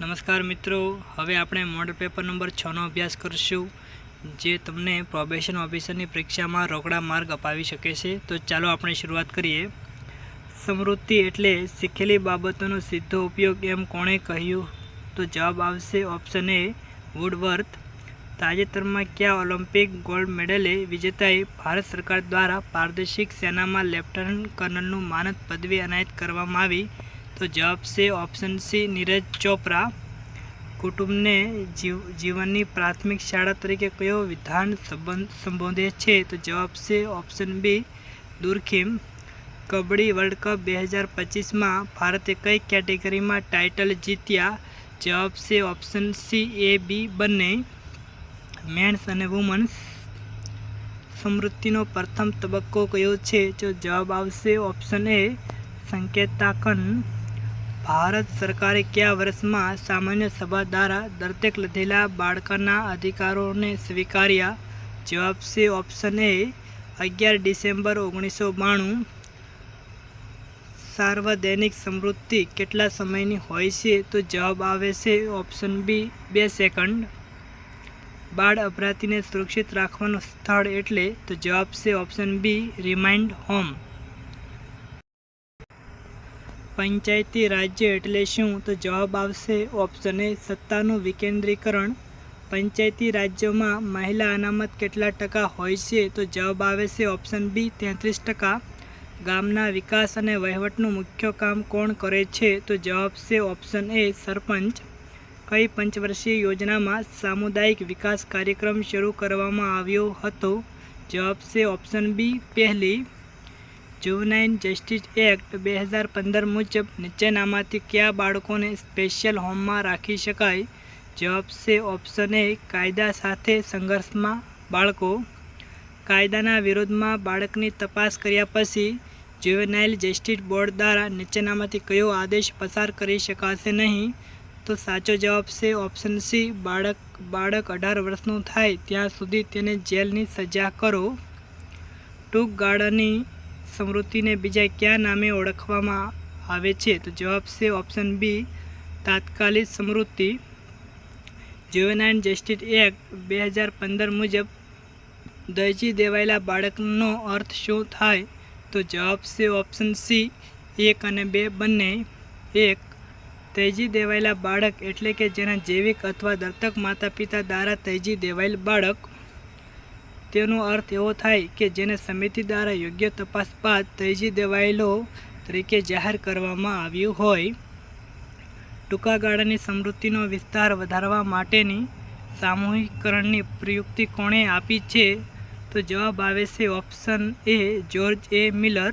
નમસ્કાર મિત્રો, હવે આપણે મોડલ પેપર નંબર છનો અભ્યાસ કરીશું, જે તમને પ્રોબેશન ઓફિસરની પરીક્ષામાં રોકડા માર્ગ અપાવી શકે છે. તો ચાલો આપણે શરૂઆત કરીએ. સમૃદ્ધિ એટલે શીખેલી બાબતોનો સીધો ઉપયોગ એમ કોણે કહ્યું? તો જવાબ આવશે ઓપ્શન એ વુડવર્થ તાજેતરમાં કયા ઓલિમ્પિક ગોલ્ડ મેડલે વિજેતાએ ભારત સરકાર દ્વારા પારદર્શિક સેનામાં લેફ્ટનન્ટ કર્નલનું માનદ પદવી એનાયત કરવામાં આવી? તો જવાબ છે ઓપ્શન સી નીરજ ચોપરા. કુટુંબને જીવ, જીવનની પ્રાથમિક શાળા તરીકે કયો વિધાન સંબંધ, સંબોધે છે? તો જવાબ છે option B Durkheim. Kabaddi world cup બે હજાર પચીસમાં ભારતે કઈ કેટેગરીમાં ટાઇટલ જીત્યા? જવાબ છે ઓપ્શન સી એ બી બંને. મેન્સ અને વુમન્સ સમૃદ્ધિનો પ્રથમ તબક્કો કયો છે? જો જવાબ આવશે ઓપ્શન એ સંકેતાંકન. ભારત સરકારે કયા વર્ષમાં સામાન્ય સભા દ્વારા દત્તક લીધેલા બાળકોના અધિકારોને સ્વીકાર્યા? જવાબ છે ઓપ્શન એ અગિયાર ડિસેમ્બર ઓગણીસો બાણું. સાર્વજનિક સમૃદ્ધિ કેટલા સમયની હોય છે? તો જવાબ આવે છે ઓપ્શન બી બે સેકન્ડ બાળ અપરાધીને સુરક્ષિત રાખવાનું સ્થળ એટલે? તો જવાબ છે option B remand home panchayati રાજ્ય એટલે શું? તો જવાબ આવશે ઓપ્શન એ સત્તાનું વિકેન્દ્રીકરણ. પંચાયતી રાજ્યોમાં મહિલા અનામત કેટલા ટકા હોય છે? તો જવાબ આવે છે ઓપ્શન બી તેત્રીસ ટકા. ગામના વિકાસ અને વહીવટનું મુખ્ય કામ કોણ કરે છે? તો જવાબ છે ઓપ્શન એ સરપંચ. કઈ પંચવર્ષીય યોજનામાં સામુદાયિક વિકાસ કાર્યક્રમ શરૂ કરવામાં આવ્યો હતો? જવાબ છે ઓપ્શન બી પહેલી. જુવનાઇન જસ્ટિસ એક્ટ બે હજાર પંદર મુજબ નીચેનામાંથી કયા બાળકોને સ્પેશિયલ હોમમાં રાખી શકાય? જવાબ છે ઓપ્શન એ કાયદા સાથે સંઘર્ષમાં બાળકો. કાયદાના વિરોધમાં બાળકની તપાસ કર્યા પછી જુવેનાઇલ જસ્ટિસ બોર્ડ દ્વારા નીચેનામાંથી કયો આદેશ પસાર કરી શકાશે નહીં? તો સાચો જવાબ છે ઓપ્શન સી, બાળક બાળક અઢાર વર્ષનું થાય ત્યાં સુધી તેને જેલની સજા કરો. ટૂંક ગાળાની સમૃદ્ધિને બીજા કયા નામે ઓળખવામાં આવે છે? તો જવાબ છે ઓપ્શન બી તાત્કાલિક સમૃદ્ધિ. જ્યુવેનાઇન જસ્ટિસ એક્ટ બે હજાર પંદર મુજબ દરજી દેવાયેલા બાળકનો અર્થ શું થાય? તો જવાબ છે ઓપ્શન સી એક અને બે બંને. એક તેજી દેવાયેલા બાળક એટલે કે જેના જૈવિક અથવા દત્તક માતા પિતા દ્વારા તેજી દેવાયેલ બાળક. તેનો અર્થ એવો થાય કે જેને સમિતિ દ્વારા યોગ્ય તપાસ બાદ તેજી દેવાયેલો તરીકે જાહેર કરવામાં આવ્યું હોય. ટૂંકા ગાળાની સમૃદ્ધિનો વિસ્તાર વધારવા માટેની સામૂહિકરણની પ્રયુક્તિ કોણે આપી છે? તો જવાબ આવે છે option A George A Miller.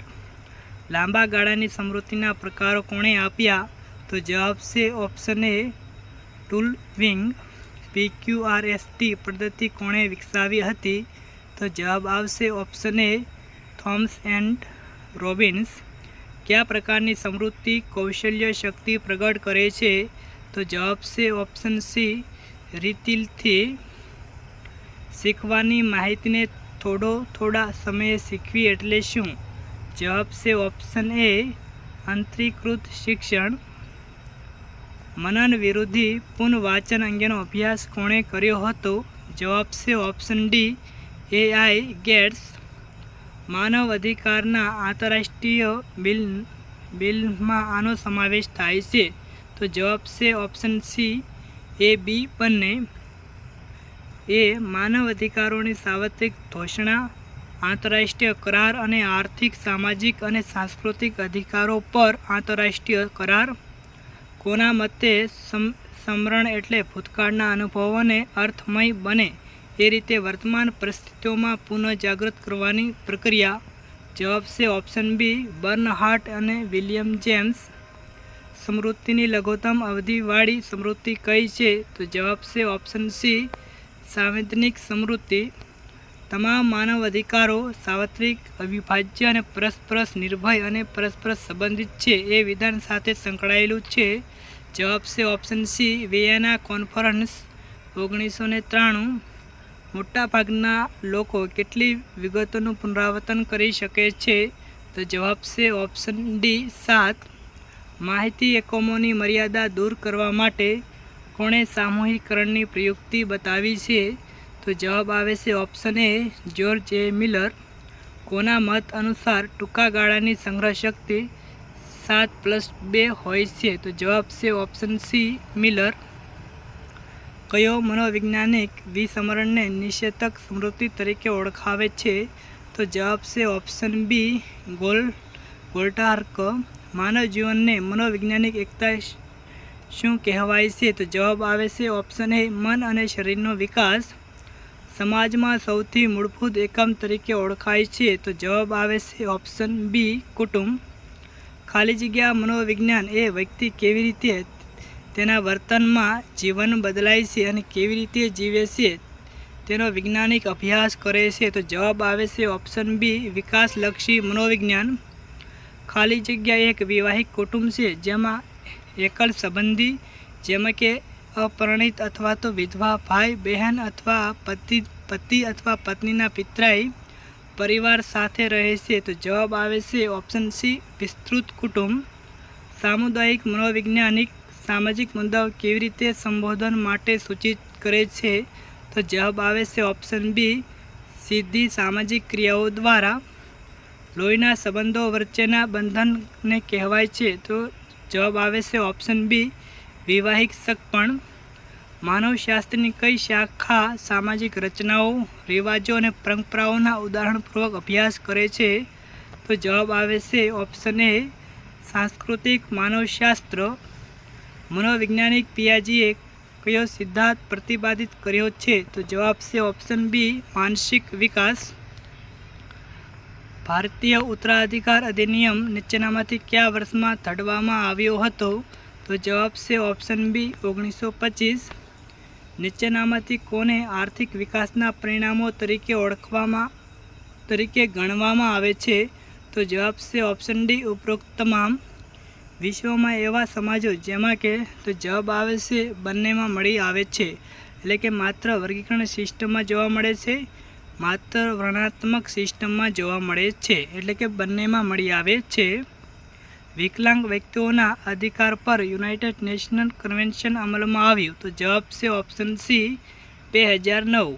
લાંબા ગાળાની સમૃદ્ધિના પ્રકારો કોણે આપ્યા? તો જવાબ છે option A Tulving PQRST પદ્ધતિ કોણે વિકસાવી હતી? તો જવાબ આવશે option A Thomas and Robins કયા પ્રકારની સમૃદ્ધિ, કૌશલ્ય, શક્તિ પ્રગટ કરે છે? તો જવાબ છે ઓપ્શન સી રીતિલથી શીખવાની માહિતીને થોડો થોડા સમયે શીખવી એટલે શું? જવાબ છે ઓપ્શન એ અંતરીકૃત શિક્ષણ. મનન વિરોધી પુનઃવાચન અંગેનો અભ્યાસ કોણે કર્યો હતો? જવાબ છે ઓપ્શન ડી એઆઈ ગેટ્સ માનવ અધિકારના આંતરરાષ્ટ્રીય બિલ, બિલમાં આનો સમાવેશ થાય છે. તો જવાબ છે ઓપ્શન સી એ બી બંને. એ માનવ અધિકારોની સાર્વત્રિક ઘોષણા, આંતરરાષ્ટ્રીય કરાર અને આર્થિક, સામાજિક અને સાંસ્કૃતિક અધિકારો પર આંતરરાષ્ટ્રીય કરાર. કોના મતે સમ, સમરણ એટલે ભૂતકાળના અનુભવોને અર્થમય બને. એ રીતે વર્તમાન પરિસ્થિતિઓમાં પુનઃજાગૃત કરવાની પ્રક્રિયા જવાબ છે ઓપ્શન બી બર્નહાર્ટ અને વિલિયમ જેમ્સ. સમૃદ્ધિની લઘુત્તમ અવધિવાળી સમૃદ્ધિ કઈ છે? તો જવાબ છે ઓપ્શન સી સાંવેદનિક સમૃદ્ધિ. તમામ માનવ અધિકારો સાર્વત્રિક, અવિભાજ્ય અને પરસ્પર નિર્ભય અને પરસ્પર સંબંધિત છે. એ વિધાન સાથે સંકળાયેલું છે. જવાબ છે ઓપ્શન સી વિયેના કોન્ફરન્સ, ઓગણીસો ને ત્રાણું. મોટાભાગના લોકો કેટલી વિગતોનું પુનરાવર્તન કરી શકે છે? તો જવાબ છે ઓપ્શન ડી સાત. માહિતી એકમોની મર્યાદા દૂર કરવા માટે કોણે સામૂહિકરણની પ્રયુક્તિ બતાવી છે? તો જવાબ આવે છે option A George A Miller. કોના મત અનુસાર ટૂંકા ગાળાની સંગ્રહ શક્તિ સાત પ્લસ બે હોય છે? તો જવાબ છે ઓપ્શન સી મિલર. કયો મનોવૈજ્ઞાનિક વિસ્મરણને નિષેધક સ્મૃતિ તરીકે ઓળખાવે છે? તો જવાબ છે ઓપ્શન બી, ગોલ ગોલ્ટાર્ક. માનવ જીવનને મનોવૈજ્ઞાનિક એકતા શું કહેવાય છે? તો જવાબ આવે છે ઓપ્શન એ, મન અને શરીરનો વિકાસ. સમાજમાં સૌથી મૂળભૂત એકમ તરીકે ઓળખાય છે. તો જવાબ આવે છે ઓપ્શન બી, કુટુંબ. ખાલી જગ્યા મનોવિજ્ઞાન એ વ્યક્તિ કેવી રીતે તેના વર્તનમાં જીવન બદલાય છે અને કેવી રીતે જીવે છે તેનો વૈજ્ઞાનિક અભ્યાસ કરે છે. તો જવાબ આવે છે ઓપ્શન બી વિકાસલક્ષી મનોવિજ્ઞાન. ખાલી જગ્યા એક વિવાહિક કુટુંબ છે જેમાં એકલ સંબંધી, જેમાં કે અપરિણિત અથવા તો વિધવા ભાઈ, બહેન અથવા પતિ પતિ અથવા પત્નીના પિતરાઈ પરિવાર સાથે રહે છે. તો જવાબ આવે છે ઓપ્શન સી વિસ્તૃત કુટુંબ. સામુદાયિક મનોવૈજ્ઞાનિક સામાજિક મુદ્દાઓ કેવી રીતે સંબોધન માટે સૂચિત કરે છે? તો જવાબ આવે છે ઓપ્શન બી સીધી સામાજિક ક્રિયાઓ દ્વારા લોહીના સંબંધો વચ્ચેના બંધનને કહેવાય છે. તો જવાબ આવે છે ઓપ્શન બી વિવાહિક સગપણ. માનવશાસ્ત્રની કઈ શાખા સામાજિક રચનાઓ, રિવાજો અને પરંપરાઓના ઉદાહરણપૂર્વક અભ્યાસ કરે છે? તો જવાબ આવે છે ઓપ્શન એ સાંસ્કૃતિક માનવશાસ્ત્ર. મનોવૈજ્ઞાનિક પિયાજીએ કયો સિદ્ધાંત પ્રતિપાદિત કર્યો છે? તો જવાબ છે ઓપ્શન બી માનસિક વિકાસ. ભારતીય ઉત્તરાધિકાર અધિનિયમ નીચેનામાંથી કયા વર્ષમાં ઘડવામાં આવ્યો હતો? તો જવાબ છે ઓપ્શન બી ઓગણીસો પચીસ. નીચેનામાંથી કોને આર્થિક વિકાસના પરિણામો તરીકે ઓળખવામાં, તરીકે ગણવામાં આવે છે? તો જવાબ છે ઓપ્શન ડી ઉપરોક્ત તમામ. વિશ્વમાં એવા સમાજો જેમાં કે તો જવાબ આવે છે, બંનેમાં મળી આવે છે. એટલે કે માત્ર વર્ગીકરણ સિસ્ટમમાં જોવા મળે છે, માત્ર વર્ણાત્મક સિસ્ટમમાં જોવા મળે છે. એટલે કે બંનેમાં મળી આવે છે. વિકલાંગ વ્યક્તિઓના અધિકાર પર યુનાઇટેડ નેશનલ કન્વેન્શન અમલમાં આવ્યું. તો જવાબ છે ઓપ્શન સી, બે હજાર નવ.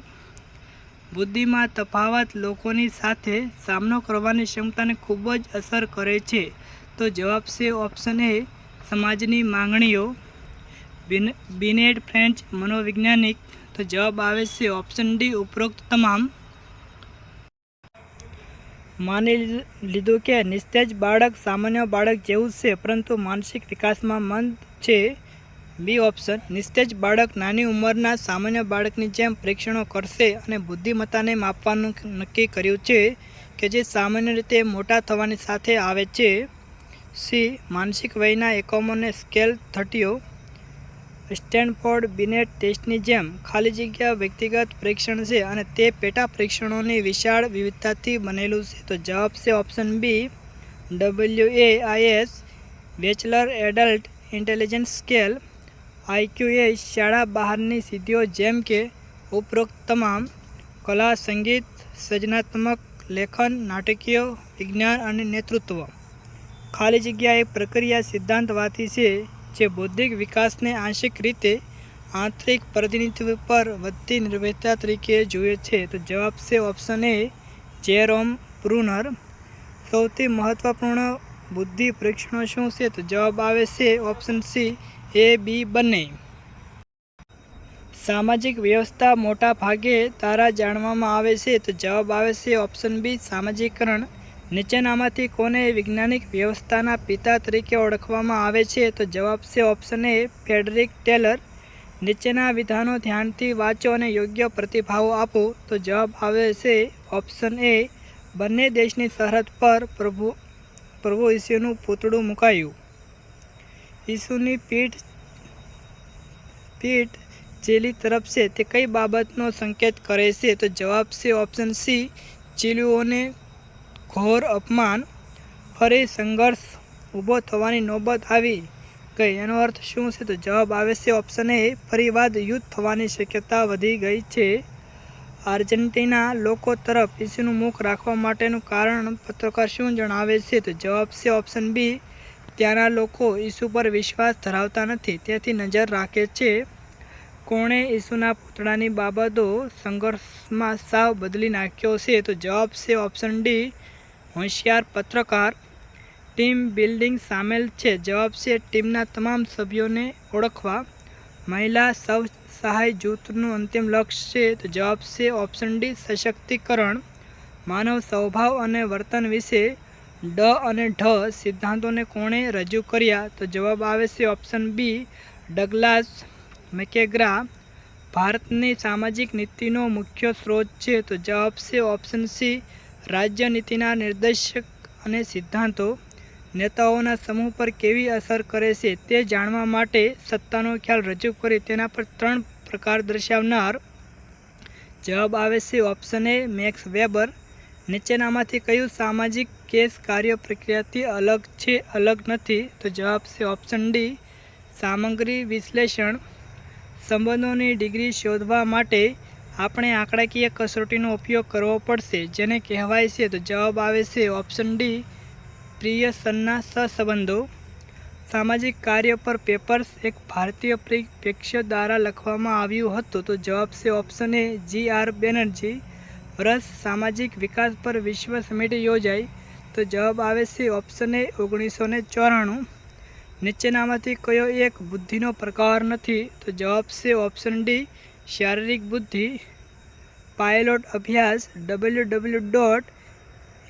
બુદ્ધિમાં તફાવત લોકોની સાથે સામનો કરવાની ક્ષમતાને ખૂબ જ અસર કરે છે. તો જવાબ છે ઓપ્શન એ સમાજની માંગણીઓ. બિન, બિનેડ ફ્રેન્ચ મનોવૈજ્ઞાનિક, તો જવાબ આવે છે ઓપ્શન ડી ઉપરોક્ત તમામ. માની લીધું કે નિસ્તેજ બાળક સામાન્ય બાળક જેવું છે, પરંતુ માનસિક વિકાસમાં મંદ છે. બી ઓપ્શન નિસ્તેજ બાળક નાની ઉંમરના સામાન્ય બાળકની જેમ પરીક્ષણો કરશે અને બુદ્ધિમત્તાને માપવાનું નક્કી કર્યું છે કે જે સામાન્ય રીતે મોટા થવાની સાથે આવે છે. સી. માનસિક વયના એકમોને સ્કેલ થર્ટીઓ. સ્ટેનફોર્ડ બિનેટ ટેસ્ટની જેમ ખાલી જગ્યા વ્યક્તિગત પરીક્ષણ છે અને તે પેટા પરીક્ષણોની વિશાળ વિવિધતાથી બનેલું છે. તો જવાબ છે option B. W A IS Wechsler adult intelligence scale. IQ એ શાળા બહારની સિદ્ધિઓ જેમ કે ઉપરોક્ત તમામ કલા, સંગીત, સર્જનાત્મક લેખન, નાટકીય, વિજ્ઞાન અને નેતૃત્વ. ખાલી જગ્યા એક પ્રક્રિયા સિદ્ધાંતવાદી છે જે બૌદ્ધિક વિકાસને આંશિક રીતે આંતરિક પ્રતિનિધિત્વ પર વધતી નિર્ભરતા તરીકે જુએ છે. તો જવાબ છે ઓપ્શન એ જેરોમ પ્રુનર સૌથી મહત્વપૂર્ણ બુદ્ધિ પરીક્ષણો શું છે? તો જવાબ આવે છે ઓપ્શન સી એ બી બંને. સામાજિક વ્યવસ્થા મોટા ભાગે તારા જાણવામાં આવે છે. તો જવાબ આવે છે ઓપ્શન બી સામાજિકરણ. નીચેનામાંથી કોને વૈજ્ઞાનિક વ્યવસ્થાના પિતા તરીકે ઓળખવામાં આવે છે, તો જવાબ છે ઓપ્શન એ ફેડરિક ટેલર. નીચેના વિધાનો ધ્યાનથી વાંચો અને યોગ્ય પ્રતિભાવો આપો, તો જવાબ આવે છે ઓપ્શન એ બંને દેશની સરહદ પર પ્રભુ પ્રભુ ઈસુનું પૂતળું મુકાયું. ઈસુની પીઠ પીઠ ચીલી તરફ છે, તે કઈ બાબતનો સંકેત કરે છે, તો જવાબ છે ઓપ્શન સી ચીલીઓને ઘોર અપમાન, ફરી સંઘર્ષ ઊભો થવાની નોબત આવી ગઈ. એનો અર્થ શું છે? તો જવાબ આવે છે ઓપ્શન એ ફરીવાદ યુદ્ધ થવાની શક્યતા વધી ગઈ છે. આર્જેન્ટિના લોકો તરફ ઈસુનું મુખ રાખવા માટેનું કારણ પત્રકાર શું જણાવે છે? તો જવાબ છે ઓપ્શન બી ત્યાંના લોકો ઈસુ પર વિશ્વાસ ધરાવતા નથી, તેથી નજર રાખે છે. કોણે ઈસુના પૂતળાની બાબતો સંઘર્ષમાં સાવ બદલી નાખ્યો છે? તો જવાબ છે ઓપ્શન ડી હોશિયાર પત્રકાર ટીમ બિલ્ડિંગ સામેલ છે. જવાબ છે, ટીમના તમામ સભ્યોને ઓળખવા. મહિલા સૌ સહાય જૂથનું અંતિમ લક્ષ્ય છે. તો જવાબ છે, ઓપ્શન ડી, સશક્તિકરણ. માનવ સ્વભાવ અને વર્તન વિશે ડ અને ઢ સિદ્ધાંતોને કોણે રજૂ કર્યા? તો જવાબ આવે છે, ઓપ્શન બી, ડગલાસ મેકેગ્રા. ભારતની સામાજિક નીતિનો મુખ્ય સ્ત્રોત છે. તો જવાબ છે, ઓપ્શન સી રાજ્યનીતિના નિર્દેશક અને સિદ્ધાંતો નેતાઓના સમૂહ પર કેવી અસર કરે છે તે જાણવા માટે સત્તાનો ખ્યાલ રજૂ કરી તેના પર ત્રણ પ્રકાર દર્શાવનાર જવાબ આવે છે ઓપ્શન એ મેક્સ વેબર. નીચેનામાંથી કયું સામાજિક કેસ કાર્ય પ્રક્રિયાથી અલગ છે, અલગ નથી? તો જવાબ છે ઓપ્શન ડી, સામગ્રી વિશ્લેષણ. સંબંધોની ડિગ્રી શોધવા માટે આપણે આંકડાકીય કસોટીનો ઉપયોગ કરવો પડશે, જેને કહેવાય છે, તો જવાબ આવે છે ઓપ્શન ડી પ્રિયસનના સહસંબંધો. સામાજિક કાર્ય પર પેપર્સ એક ભારતીય પ્રેક્ષક દ્વારા લખવામાં આવ્યું હતું, તો જવાબ છે option A G R Banerjee વર્ષ સામાજિક વિકાસ પર વિશ્વ સમિટ યોજાઈ, તો જવાબ આવે છે ઓપ્શન એ ઓગણીસો ને ચોરાણું. નીચેનામાંથી કયો એક બુદ્ધિનો પ્રકાર નથી, તો જવાબ છે ઓપ્શન ડી શારીરિક બુદ્ધિ, પાયલોટ અભ્યાસ W W dot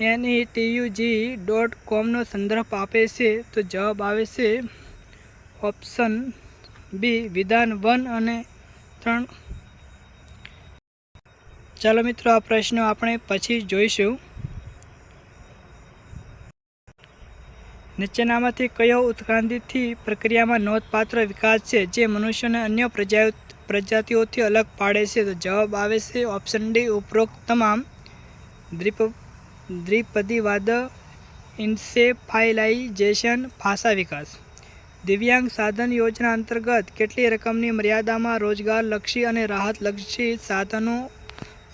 NETUG dot કોમનો સંદર્ભ આપે છે તો જવાબ આવે છે ઓપ્શન બી, વિધાન વન અને ત્રણ. ચાલો મિત્રો, આ પ્રશ્નો આપણે પછી જોઈશું. નીચેનામાંથી કયો ઉત્ક્રાંતિથી પ્રક્રિયામાં નોંધપાત્ર વિકાસ છે? જે મનુષ્યને અન્ય પ્રજા પ્રજાતિઓથી અલગ પાડે છે. તો જવાબ આવે છે ઓપ્શન ડી ઉપરોક્ત તમામ દ્વિપ દ્વિપદીવાદ ઇન્સેફાઇલાઇઝેશન ભાષા વિકાસ. દિવ્યાંગ સાધન યોજના અંતર્ગત કેટલી રકમની મર્યાદામાં રોજગારલક્ષી અને રાહતલક્ષી સાધનો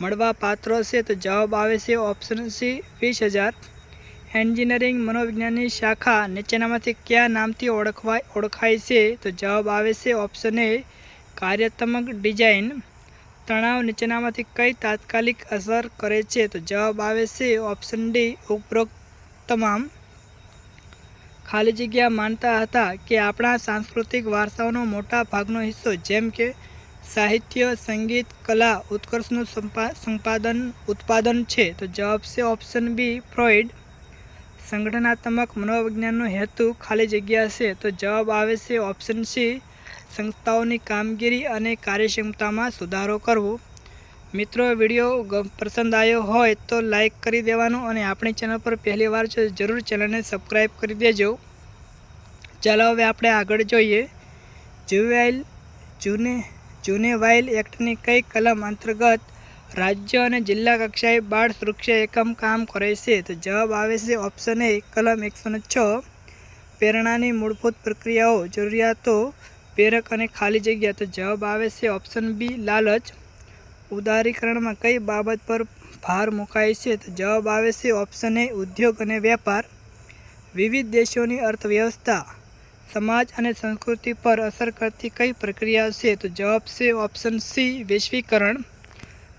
મળવા પાત્ર છે? તો જવાબ આવે છે ઓપ્શન સી વીસ હજાર. એન્જિનિયરિંગ મનોવિજ્ઞાનની શાખા નીચેનામાંથી કયા નામથી ઓળખવાય, ઓળખાય છે? તો જવાબ આવે છે ઓપ્શન એ કાર્યાત્મક ડિઝાઇન તણાવ નીચેનામાંથી કઈ તાત્કાલિક અસર કરે છે? તો જવાબ આવે છે ઓપ્શન ડી ઉપરોક્ત તમામ ખાલી જગ્યા માનતા હતા કે આપણા સાંસ્કૃતિક વારસાઓનો મોટા ભાગનો હિસ્સો, જેમ કે સાહિત્ય, સંગીત, કલા, ઉત્કર્ષનું સંપા, સંપાદન, ઉત્પાદન છે. તો જવાબ છે ઓપ્શન બી ફ્રોઇડ સંગઠનાત્મક મનોવિજ્ઞાનનો હેતુ ખાલી જગ્યા છે. તો જવાબ આવે છે ઓપ્શન સી સંસ્થાઓની કામગીરી અને કાર્યક્ષમતામાં સુધારો કરવો. મિત્રો વીડિયો પસંદ આવ્યો હોય તો લાઈક કરી દેવાનું અને આપણી ચેનલ પર પહેલી વાર જરૂર ચેનલને સબસ્ક્રાઈબ કરી દેજો. ચાલો હવે આપણે આગળ જોઈએ. જુવેલ, જૂને, જુનેવાઇલ એક્ટની કઈ કલમ અંતર્ગત રાજ્ય અને જિલ્લા કક્ષાએ બાળ સુરક્ષા એકમ કામ કરે છે? તો જવાબ આવે છે ઓપ્શન એ કલમ એકસો છ. પ્રેરણાની મૂળભૂત પ્રક્રિયાઓ, જરૂરિયાતો પ્રેરક અને ખાલી જગ્યા તો જવાબ આવે છે ઓપ્શન બી લાલચ ઉદારીકરણમાં કઈ બાબત પર ભાર મુકાય છે તો જવાબ આવે છે ઓપ્શન એ ઉદ્યોગ અને વેપાર. વિવિધ દેશોની અર્થવ્યવસ્થા, સમાજ અને સંસ્કૃતિ પર અસર કરતી કઈ પ્રક્રિયા છે તો જવાબ છે ઓપ્શન સી વૈશ્વિકરણ.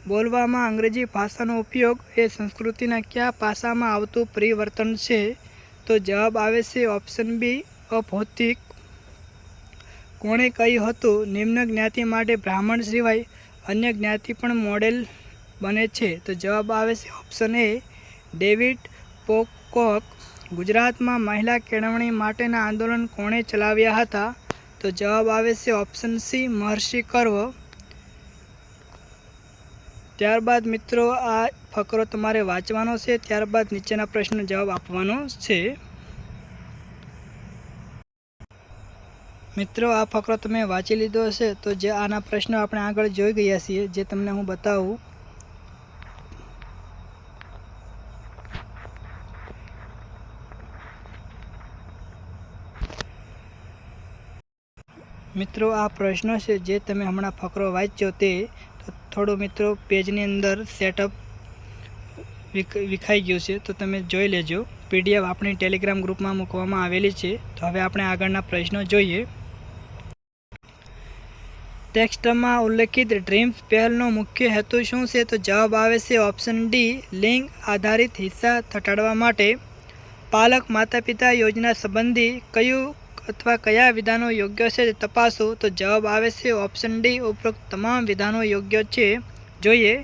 બોલવામાં અંગ્રેજી ભાષાનો ઉપયોગ એ સંસ્કૃતિના કયા પાસામાં આવતું પરિવર્તન છે તો જવાબ આવે છે ઓપ્શન બી અભૌતિક. કોણે કહ્યું હતું, નિમ્ન જ્ઞાતિ માટે બ્રાહ્મણ સિવાય અન્ય જ્ઞાતિ પણ મોડેલ બને છે. તો જવાબ આવે છે ઓપ્શન એ ડેવિડ પોકોક, ગુજરાતમાં મહિલા કેળવણી માટેના આંદોલન કોણે ચલાવ્યા હતા? તો જવાબ આવે છે ઓપ્શન સી મહર્ષિ કર્વ. ત્યારબાદ મિત્રો, આ ફકરો તમારે વાંચવાનો છે. ત્યારબાદ નીચેના પ્રશ્નનો જવાબ આપવાનો છે. મિત્રો, આ ફકરો તમે વાંચી લીધો હશે, તો જે આના પ્રશ્નો આપણે આગળ જોઈ ગયા છીએ, જે તમને હું બતાવું. મિત્રો, આ પ્રશ્નો છે જે તમે હમણાં ફકરો વાંચ્યો તે, તો થોડો મિત્રો પેજની અંદર સેટઅપ વિખાઈ ગયું છે, તો તમે જોઈ લેજો. પીડીએફ આપણી ટેલિગ્રામ ગ્રુપમાં મૂકવામાં આવેલી છે, તો હવે આપણે આગળના પ્રશ્નો જોઈએ. ટેક્સ્ટમાં ઉલ્લેખિત ડ્રીમ્સ પહેલનો મુખ્ય હેતુ શું છે તો જવાબ આવે છે ઓપ્શન ડી, લિંગ આધારિત હિસ્સા ઘટાડવા માટે. પાલક માતા પિતા યોજના સંબંધી કયું અથવા કયા વિધાનો યોગ્ય છે તે તપાસો તો જવાબ આવે છે ઓપ્શન ડી, ઉપરોક્ત તમામ વિધાનો યોગ્ય છે. જોઈએ.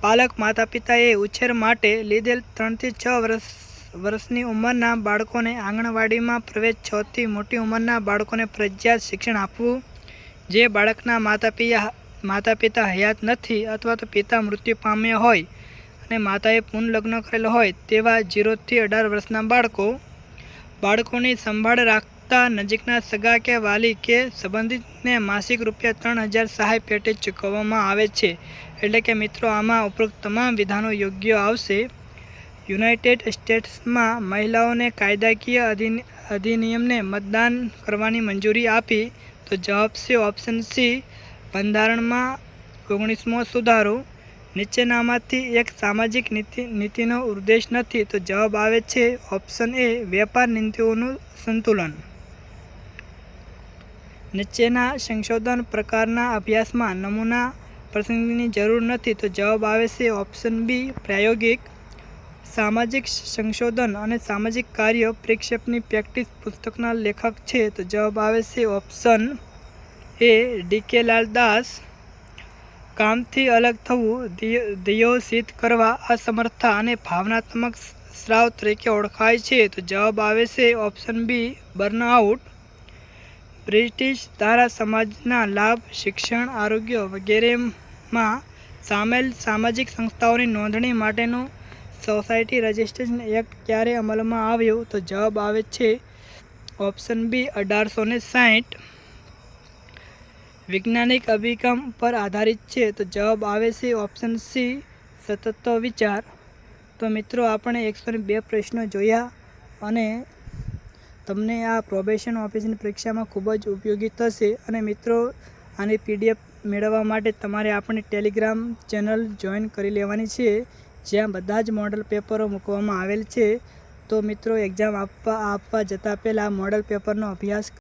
પાલક માતા પિતાએ ઉછેર માટે લીધેલ ત્રણથી છ વર્ષ, વર્ષની ઉંમરના બાળકોને આંગણવાડીમાં પ્રવેશ છથી મોટી ઉંમરના બાળકોને ફરજિયાત શિક્ષણ આપવું. જે બાળકના માતા પિતા માતા પિતા હયાત નથી અથવા તો પિતા મૃત્યુ પામ્યા હોય અને માતાએ પૂર્ણ લગ્ન કરેલ હોય તેવા જીરોથી અઢાર વર્ષના બાળકો બાળકોની સંભાળ રાખતા નજીકના સગા કે વાલી કે સંબંધિતને માસિક રૂપિયા ત્રણ હજાર સહાય પેટે ચૂકવવામાં આવે છે. એટલે કે મિત્રો, આમાં ઉપરોક્ત તમામ વિધાનો યોગ્ય આવશે. યુનાઇટેડ સ્ટેટ્સમાં મહિલાઓને કાયદાકીય અધિન, અધિનિયમને મતદાન કરવાની મંજૂરી આપી તો જવાબ છે ઓપ્શન સી બંધારણમાં ઓગણીસમો સુધારો. નીચેનામાંથી એક સામાજિક નીતિ, નીતિનો ઉદ્દેશ નથી. તો જવાબ આવે છે ઓપ્શન એ વેપાર નીતિઓનું સંતુલન. નીચેના સંશોધન પ્રકારના અભ્યાસમાં નમૂના પ્રસંગની જરૂર નથી. તો જવાબ આવે છે ઓપ્શન બી પ્રાયોગિક સામાજિક સંશોધન અને સામાજિક કાર્ય પ્રેક્ષેપની પ્રેક્ટિસ પુસ્તકના લેખક છે તો જવાબ આવે છે ઓપ્શન એ ડીકે લાલ દાસ. કામથી અલગ થવું ધ્યેય- ધ્યેયો સિદ્ધ કરવા અસમર્થતા અને ભાવનાત્મક સ્રાવ તરીકે ઓળખાય છે તો જવાબ આવે છે ઓપ્શન બી બર્નઆઉટ. બ્રિટિશ ધારા સમાજના લાભ, શિક્ષણ, આરોગ્ય વગેરેમાં સામેલ સામાજિક સંસ્થાઓની નોંધણી માટેનું સોસાયટી રજિસ્ટ્રેશન એક્ટ ક્યારે અમલમાં આવ્યો તો જવાબ આવે છે ઓપ્શન બી અઢારસો ને સાઠ વૈજ્ઞાનિક અભિગમ પર આધારિત છે તો જવાબ આવે છે ઓપ્શન સી સતત વિચાર. તો મિત્રો આપણે એકસો બે પ્રશ્નો જોયા અને તમને આ પ્રોબેશન ઓફિસની પરીક્ષામાં ખૂબ જ ઉપયોગી થશે અને મિત્રો આની પીડીએફ મેળવવા માટે તમારે આપણી ટેલિગ્રામ ચેનલ જોઈન કરી લેવાની છે. જ્યાં બધા જ મોડલ પેપરો મૂકવામાં આવેલ છે, તો મિત્રો એક્ઝામ આપવા આપવા જતાં પહેલાં મોડલ પેપરનો અભ્યાસ